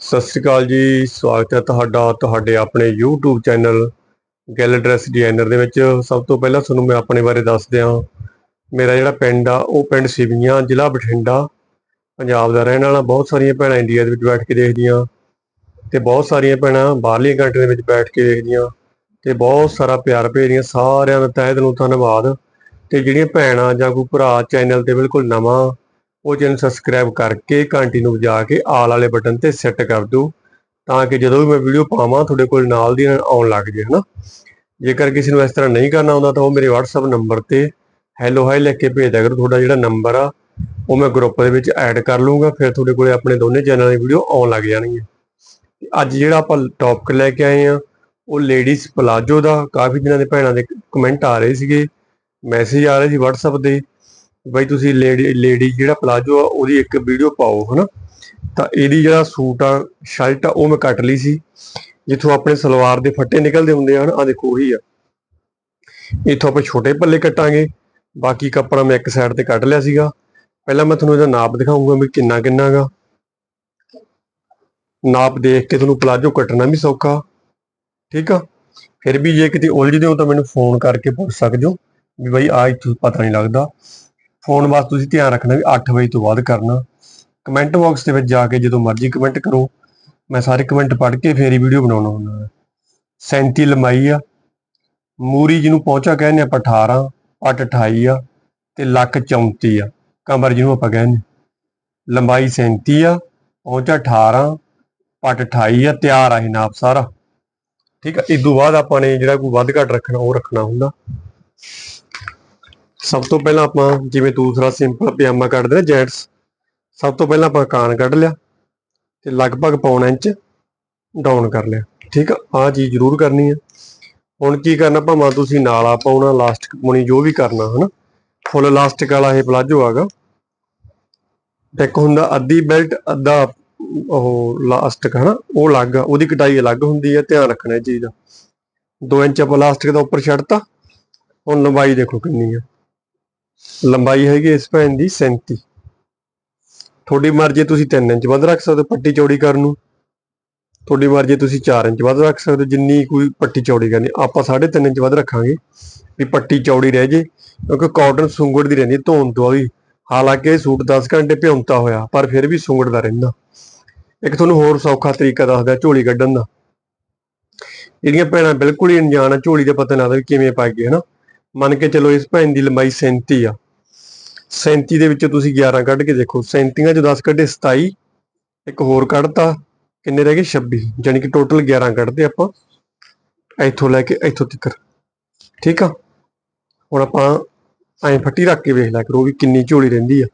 ਸਤਿ ਸ਼੍ਰੀ ਅਕਾਲ ਜੀ, ਸਵਾਗਤ ਹੈ ਤੁਹਾਡਾ, ਤੁਹਾਡੇ ਆਪਣੇ YouTube channel gal dress designer ਦੇ ਵਿੱਚ। ਸਭ ਤੋਂ ਪਹਿਲਾਂ ਤੁਹਾਨੂੰ ਮੈਂ ਆਪਣੇ ਬਾਰੇ ਦੱਸ ਦਿਆਂ, ਮੇਰਾ ਜਿਹੜਾ ਪਿੰਡ ਆ, ਉਹ ਪਿੰਡ ਸਿਵੀਆਂ, ਜ਼ਿਲ੍ਹਾ ਬਠਿੰਡਾ, ਪੰਜਾਬ ਦਾ ਰਹਿਣ ਵਾਲਾ। ਬਹੁਤ ਸਾਰੀਆਂ ਭੈਣਾਂ ਇੰਡੀਆ ਦੇ ਵਿੱਚ ਬੈਠ ਕੇ ਦੇਖਦੀਆਂ ਤੇ ਬਹੁਤ ਸਾਰੀਆਂ ਭੈਣਾਂ ਬਾਹਰਲੀਆਂ ਕੰਟਰੀ ਦੇ ਵਿੱਚ ਬੈਠ ਕੇ ਦੇਖਦੀਆਂ ਤੇ ਬਹੁਤ ਸਾਰਾ ਪਿਆਰ ਭੇਜਦੀਆਂ, ਸਾਰਿਆਂ ਦਾ ਤਹਿ ਦਿਲੋਂ ਧੰਨਵਾਦ। ਤੇ ਜਿਹੜੀਆਂ ਭੈਣਾਂ ਜਾਂ ਕੋਈ ਭਰਾ ਚੈਨਲ ਤੇ ਬਿਲਕੁਲ ਨਵਾਂ ਉਹ ਚੈਨਲ ਸਬਸਕ੍ਰਾਈਬ ਕਰਕੇ ਘੰਟੀ ਨੂੰ ਵਜਾ ਕੇ ਆਲ ਵਾਲੇ ਬਟਨ ਤੇ ਸੈੱਟ ਕਰ ਦਿਓ, ਤਾਂ ਕਿ ਜਦੋਂ ਵੀ ਮੈਂ ਵੀਡੀਓ ਪਾਵਾਂ ਤੁਹਾਡੇ ਕੋਲ ਨਾਲ ਦੀ ਨਾਲ ਆਉਣ ਲੱਗ ਜੇ, ਹਨਾ? ਜੇਕਰ ਕਿਸੇ ਨੂੰ ਇਸ ਤਰ੍ਹਾਂ ਨਹੀਂ ਕਰਨਾ ਆਉਂਦਾ ਤਾਂ ਉਹ ਮੇਰੇ WhatsApp ਨੰਬਰ ਤੇ ਹੈਲੋ ਹਾਈ ਲਿਖ ਕੇ ਭੇਜ ਦਿਆ ਕਰੋ, ਤੁਹਾਡਾ ਜਿਹੜਾ ਨੰਬਰ ਆ, ਉਹ ਮੈਂ ਗਰੁੱਪ ਦੇ ਵਿੱਚ ਐਡ ਕਰ ਲੂੰਗਾ ਫਿਰ ਤੁਹਾਡੇ ਕੋਲੇ ਆਪਣੇ ਦੋਨੇ ਚੈਨਲਾਂ ਦੀ ਵੀਡੀਓ ਆਉਣ ਲੱਗ ਜਾਣਗੀਆਂ ਅੱਜ ਜਿਹੜਾ ਆਪਾਂ ਟੌਪਿਕ ਲੈ ਕੇ ਆਏ ਆ, ਉਹ ਲੇਡੀਜ਼ ਪਲਾਜੋ ਦਾ, ਕਾਫੀ ਦਿਨਾਂ ਦੇ ਭੈਣਾਂ ਦੇ ਕਮੈਂਟ ਆ ਰਹੇ ਸੀਗੇ ਮੈਸੇਜ ਆ ਰਹੇ ਸੀ WhatsApp ਦੇ ਬਾਈ ਤੁਸੀਂ ਲੇਡੀ ਲੇਡੀ ਜਿਹੜਾ ਪਲਾਜੋ ਆ, ਉਹਦੀ ਇੱਕ ਵੀਡੀਓ ਪਾਓ, ਹਨਾ? ਤਾਂ ਇਹਦੀ ਜਿਹੜਾ ਸੂਟ ਆ ਸ਼ਰਟ ਆ, ਉਹ ਮੈਂ ਕੱਟ ਲਈ ਸੀ। ਜਿੱਥੋਂ ਆਪਣੇ ਸਲਵਾਰ ਦੇ ਫੱਟੇ ਨਿਕਲਦੇ ਹੁੰਦੇ ਹਨ? ਆ ਦੇਖੋ, ਉਹੀ ਆ। ਇੱਥੋਂ ਆਪਾਂ ਛੋਟੇ ਪੱਲੇ ਕੱਟਾਂਗੇ। ਬਾਕੀ ਕੱਪੜਾ ਮੈਂ ਇੱਕ ਸਾਈਡ ਤੇ ਕੱਟ ਲਿਆ ਸੀਗਾ। ਪਹਿਲਾਂ ਮੈਂ ਤੁਹਾਨੂੰ ਇਹਦਾ ਨਾਪ ਦਿਖਾਉਂਗਾ ਵੀ ਕਿੰਨਾ ਕਿੰਨਾ ਗਾ। ਨਾਪ ਦੇਖ ਕੇ ਤੁਹਾਨੂੰ ਪਲਾਜੋ ਕੱਟਣਾ ਵੀ ਸੌਖਾ। ਠੀਕ ਆ? ਫਿਰ ਵੀ ਜੇ ਕਿਤੇ ਉਲਝਦੇ ਹੋ ਤਾਂ ਮੈਨੂੰ ਫੋਨ ਕਰਕੇ ਪੁੱਛ ਸਕਦੇ ਹੋ। ਵੀ ਬਈ ਆ ਇੱਥੋਂ ਪਤਾ ਨਹੀਂ ਲੱਗਦਾ। ਫੋਨ ਵਾਸਤੇ ਤੁਸੀਂ ਧਿਆਨ ਰੱਖਣਾ ਵੀ 8 ਵਜੇ ਤੋਂ ਬਾਅਦ ਕਰਨਾ। ਕਮੈਂਟ ਬਾਕਸ ਦੇ ਵਿੱਚ ਜਾ ਕੇ ਜਦੋਂ ਮਰਜ਼ੀ ਕਮੈਂਟ ਕਰੋ। ਮੈਂ ਸਾਰੇ ਕਮੈਂਟ ਪੜ੍ਹ ਕੇ ਫੇਰ ਹੀ ਵੀਡੀਓ ਬਣਾਉਣਾ ਹੁੰਦਾ 37 ਲੰਬਾਈ ਆ। ਮੂਰੀ ਜਿਹਨੂੰ ਪਹੁੰਚਾ ਕਹਿੰਦੇ ਆਪਾਂ 18 ਪੱਟ 28 ਆ ਤੇ ਲੱਕ 34 ਆ। ਕਮਰ ਜਿਹਨੂੰ ਆਪਾਂ ਕਹਿੰਦੇ। ਲੰਬਾਈ 37 ਆ, ਪਹੁੰਚਾ 18 ਪੱਟ 28 ਆ, ਤਿਆਰ ਆ ਇਹ ਨਾਪ ਸਾਰਾ। ਠੀਕ ਆ, ਇਸ ਤੋਂ ਬਾਅਦ ਆਪਾਂ ਨੇ ਜਿਹੜਾ ਕੋਈ ਵੱਧ ਘੱਟ ਰੱਖਣਾ ਉਹ ਰੱਖਣਾ ਹੁੰਦਾ। ਸਭ ਤੋਂ ਪਹਿਲਾਂ ਆਪਾਂ ਜਿਵੇਂ ਦੂਸਰਾ ਸਿੰਪਲ ਪਜਾਮਾ ਕੱਢਦੇ ਨੇ ਜੈਂਟਸ। ਸਭ ਤੋਂ ਪਹਿਲਾਂ ਆਪਾਂ ਕਾਨ ਕੱਢ ਲਿਆ ਤੇ ਲਗਭਗ ਪੌਣਾ ਇੰਚ ਡਾਊਨ ਕਰ ਲਿਆ। ਠੀਕ ਆ? ਆਹ ਚੀਜ਼ ਜ਼ਰੂਰ ਕਰਨੀ ਹੈ ਹੁਣ ਕੀ ਕਰਨਾ ਭਾਵੇਂ ਤੁਸੀਂ ਨਾਲਾ ਪਾਉਣਾ ਲਾਸਟਿਕ ਪਾਉਣੀ ਜੋ ਵੀ ਕਰਨਾ, ਹਨਾ? ਫੁੱਲ ਇਲਾਸਟਿਕ ਵਾਲਾ ਇਹ ਪਲਾਜੋ ਆਗਾ। ਇੱਕ ਹੁੰਦਾ ਅੱਧੀ ਬੈਲਟ ਅੱਧਾ ਉਹ ਲਾਸਟਿਕ ਹਨਾ? ਉਹ ਅਲੱਗ ਆ, ਉਹਦੀ ਕਟਾਈ ਅਲੱਗ ਹੁੰਦੀ ਹੈ ਧਿਆਨ ਰੱਖਣਾ ਇਹ ਚੀਜ਼ ਦਾ। 2 ਇੰਚ ਆਪਾਂ ਲਾਸਟਿਕ ਦਾ ਉੱਪਰ ਛੱਡਤਾ, ਹੁਣ ਲੰਬਾਈ ਦੇਖੋ ਕਿੰਨੀ ਆ। ਲੰਬਾਈ ਹੈਗੀ ਇਸ ਭੈਣ ਦੀ 37 ਤੁਹਾਡੀ ਮਰਜ਼ੀ ਤੁਸੀਂ 3 ਇੰਚ ਵੱਧ ਰੱਖ ਸਕਦੇ ਹੋ ਪੱਟੀ ਚੌੜੀ ਕਰਨ ਨੂੰ। ਤੁਹਾਡੀ ਮਰਜ਼ੀ ਤੁਸੀਂ 4 ਇੰਚ ਵੱਧ ਰੱਖ ਸਕਦੇ ਹੋ, ਜਿੰਨੀ ਕੋਈ ਪੱਟੀ ਚੌੜੀ ਕਰਨੀ। ਆਪਾਂ 3.5 ਇੰਚ ਵੱਧ ਰੱਖਾਂਗੇ ਵੀ ਪੱਟੀ ਚੌੜੀ ਰਹਿ ਜੇ, ਕਿਉਂਕਿ ਕਾਟਨ ਸੁੰਗੜ ਦੀ ਰਹਿੰਦੀ ਧੋਣ ਤੋਂ ਵੀ। ਹਾਲਾਂਕਿ ਇਹ ਸੂਟ 10 ਘੰਟੇ ਭਿਉਂਤਾ ਹੋਇਆ, ਪਰ ਫਿਰ ਵੀ ਸੁੰਗੜਦਾ ਰਹਿੰਦਾ। ਇੱਕ ਤੁਹਾਨੂੰ ਹੋਰ ਸੌਖਾ ਤਰੀਕਾ ਦੱਸਦਾ ਝੋਲੀ ਕੱਢਣ ਦਾ। ਜਿਹੜੀਆਂ ਭੈਣਾਂ ਬਿਲਕੁਲ ਹੀ ਅਣਜਾਣ ਆ, ਝੋਲੀ ਦਾ ਪਤਾ ਨਾ ਲੱਗਦਾ ਵੀ ਕਿਵੇਂ ਪਾਈਏ ਹਨਾ? ਮੰਨ ਕੇ ਚਲੋ ਇਸ ਭੈਣ ਦੀ ਲੰਬਾਈ 37 ਆ। 37 ਦੇ ਵਿੱਚੋਂ ਤੁਸੀਂ 11 ਕੱਢ ਕੇ ਦੇਖੋ 37 ਚੋਂ 10 ਕੱਢੇ 27 ਇੱਕ ਹੋਰ ਕੱਢਤਾ, ਕਿੰਨੇ ਰਹਿ ਗਏ? 26 ਯਾਨੀ ਕਿ ਟੋਟਲ 11 ਕੱਢਦੇ ਆਪਾਂ। ਇੱਥੋਂ ਲੈ ਕੇ ਇੱਥੋਂ ਤੱਕ ਠੀਕ ਆ? ਹੁਣ ਆਪਾਂ ਐਂ ਫੱਟੀ ਰੱਖ ਕੇ ਵੇਖ ਲਿਆ ਕਰੋ ਵੀ ਕਿੰਨੀ ਝੋਲੀ ਰਹਿੰਦੀ ਆ।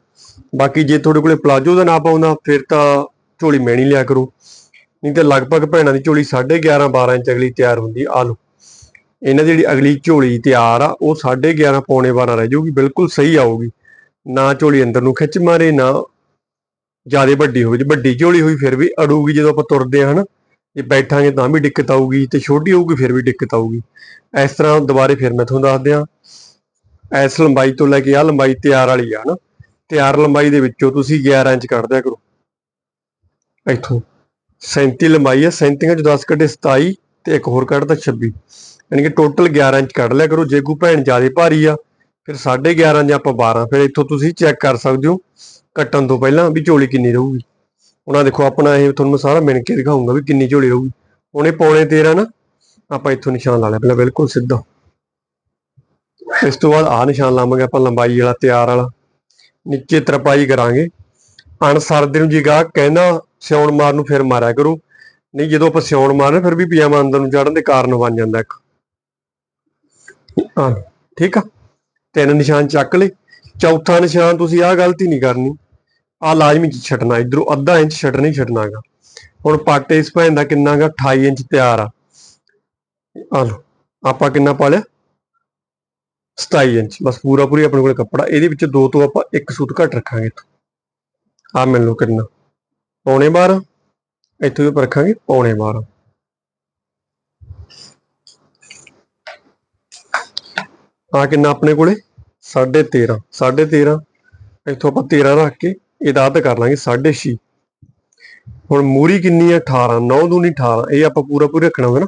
ਬਾਕੀ ਜੇ ਤੁਹਾਡੇ ਕੋਲੇ ਪਲਾਜੋ ਦਾ ਨਾਪ ਆਉਂਦਾ, ਫਿਰ ਤਾਂ ਝੋਲੀ ਮੈਣੀ ਲਿਆ ਕਰੋ। ਨਹੀਂ ਤਾਂ ਲਗਭਗ ਭੈਣਾਂ ਦੀ ਝੋਲੀ 11.5 12 ਇੰਚ ਅਗਲੀ ਤਿਆਰ ਹੁੰਦੀ ਆ। ਲਓ। ਇਹਨਾਂ ਦੀ ਜਿਹੜੀ ਅਗਲੀ ਝੋਲੀ ਤਿਆਰ ਆ, ਉਹ 11.5 ਪੌਣੇ 12 ਰਹਿ ਜਾਊਗੀ, ਬਿਲਕੁਲ ਸਹੀ ਆਊਗੀ। ਨਾ ਝੋਲੀ ਅੰਦਰ ਨੂੰ ਖਿੱਚ ਮਾਰੇ, ਨਾ ਜ਼ਿਆਦਾ ਵੱਡੀ ਹੋਵੇ, ਜੇ ਵੱਡੀ ਝੋਲੀ ਹੋਈ ਫਿਰ ਵੀ ਅੜੂਗੀ ਜਦੋਂ ਆਪਾਂ ਤੁਰਦੇ ਆ ਹਨਾ, ਜੇ ਬੈਠਾਂਗੇ ਤਾਂ ਵੀ ਦਿੱਕਤ ਆਊਗੀ, ਤੇ ਛੋਟੀ ਹੋਊਗੀ ਫਿਰ ਵੀ ਦਿੱਕਤ ਆਊਗੀ। ਇਸ ਤਰ੍ਹਾਂ ਦੁਬਾਰੇ ਫਿਰ ਮੈਂ ਤੁਹਾਨੂੰ ਦੱਸ ਦਿਆਂ, ਇਸ ਲੰਬਾਈ ਤੋਂ ਲੈ ਕੇ ਆ ਲੰਬਾਈ ਤਿਆਰ ਵਾਲੀ ਆ ਹਨਾ, ਤਿਆਰ ਲੰਬਾਈ ਦੇ ਵਿੱਚੋਂ ਤੁਸੀਂ 11 ਇੰਚ ਕੱਢ ਦਿਆ ਕਰੋ। ਇੱਥੋਂ 37 ਲੰਬਾਈ ਆ 37 ਚੋਂ 10 ਕੱਢੇ 27 ਤੇ ਇੱਕ ਹੋਰ ਕੱਢਦਾ 26 ਯਾਨੀ ਕਿ ਟੋਟਲ 11 ਇੰਚ ਕੱਢ ਲਿਆ ਕਰੋ, ਜੇ ਕੋਈ ਭੈਣ ਜ਼ਿਆਦਾ ਭਾਰੀ ਆ, ਫਿਰ 11.5 ਜਾਂ ਆਪਾਂ 12 ਫਿਰ ਇੱਥੋਂ ਤੁਸੀਂ ਚੈੱਕ ਕਰ ਸਕਦੇ ਹੋ, ਕੱਟਣ ਤੋਂ ਪਹਿਲਾਂ ਵੀ ਝੋਲੀ ਕਿੰਨੀ ਰਹੂਗੀ। ਉਹਨਾਂ ਦੇਖੋ, ਆਪਣਾ ਇਹ ਤੁਹਾਨੂੰ ਮੈਂ ਸਾਰਾ ਮਿਣ ਕੇ ਦਿਖਾਉਂਗਾ ਵੀ ਕਿੰਨੀ ਝੋਲੀ ਰਹੂਗੀ। ਹੁਣ ਪੌਣੇ 13 ਨਾ, ਆਪਾਂ ਇੱਥੋਂ ਨਿਸ਼ਾਨ ਲਾ ਲਿਆ ਪਹਿਲਾਂ, ਬਿਲਕੁਲ ਸਿੱਧਾ। ਇਸ ਤੋਂ ਬਾਅਦ ਆਹ ਨਿਸ਼ਾਨ ਲਾਵਾਂਗੇ ਆਪਾਂ, ਲੰਬਾਈ ਵਾਲਾ, ਤਿਆਰ ਵਾਲਾ। ਨੀਚੇ ਤਰਪਾਈ ਕਰਾਂਗੇ। ਅਣਸਰ ਦੇ ਨੂੰ ਜੀ ਗਾਹਕ ਕਹਿੰਦਾ, ਸਿਉਣ ਮਾਰ ਨੂੰ ਫਿਰ ਮਾਰਿਆ ਕਰੋ। ਨਹੀਂ, ਜਦੋਂ ਆਪਾਂ ਸਿਉਣ ਮਾਰਨੇ ਫਿਰ ਵੀ ਪਜਾਮਾ ਅੰਦਰ ਨੂੰ ਚੜਨ ਦੇ ਕਾਰਨ ਬਣ ਜਾਂਦਾ ਇੱਕ। ਹਾਂ, ਠੀਕ ਆ? ਤਿੰਨ ਨਿਸ਼ਾਨ ਚੱਕ ਲਏ। ਚੌਥਾ ਨਿਸ਼ਾਨ ਤੁਸੀਂ ਆਹ ਗਲਤੀ ਨਹੀਂ ਕਰਨੀ। ਆ ਲਾਜ਼ਮੀ ਛੱਡਣਾ। ਇਧਰੋਂ ਅੱਧਾ ਇੰਚ ਛੱਡਣਾ ਹੀ ਛੱਡਣਾਗਾ। ਹੁਣ ਪਾਟੇ ਇਸ ਭੈਣ ਦਾ ਕਿੰਨਾਗਾ? 28 ਇੰਚ ਤਿਆਰ ਆ। ਆ ਲਓ, ਆਪਾਂ ਕਿੰਨਾ ਪਾ ਲਿਆ? 27 ਇੰਚ। ਬਸ ਪੂਰਾ ਪੂਰੀ ਆਪਣੇ ਕੋਲ ਕੱਪੜਾ। ਇਹਦੇ ਵਿੱਚ ਦੋ ਤੋਂ ਆਪਾਂ ਇੱਕ ਸੂਤ ਘੱਟ ਰੱਖਾਂਗੇ ਇੱਥੋਂ। ਆ ਮਿਲ ਲਓ ਕਿੰਨਾ। ਪੌਣੇ 12 ਇੱਥੋਂ ਵੀ ਆਪਾਂ ਰੱਖਾਂਗੇ ਪੌਣੇ 12 ਆ ਕਿੰਨਾ ਆਪਣੇ ਕੋਲੇ? 13.5 13.5 ਇੱਥੋਂ ਆਪਾਂ 13 ਰੱਖ ਕੇ ਇਹਦਾ ਅੱਧ ਕਰ ਲਾਂਗੇ 6.5 ਹੁਣ ਮੂਰੀ ਕਿੰਨੀ ਹੈ 18 9 ਦੂਨੀ 18 ਇਹ ਆਪਾਂ ਪੂਰਾ ਪੂਰਾ ਰੱਖਣਾ ਹੋਵੇ ਨਾ।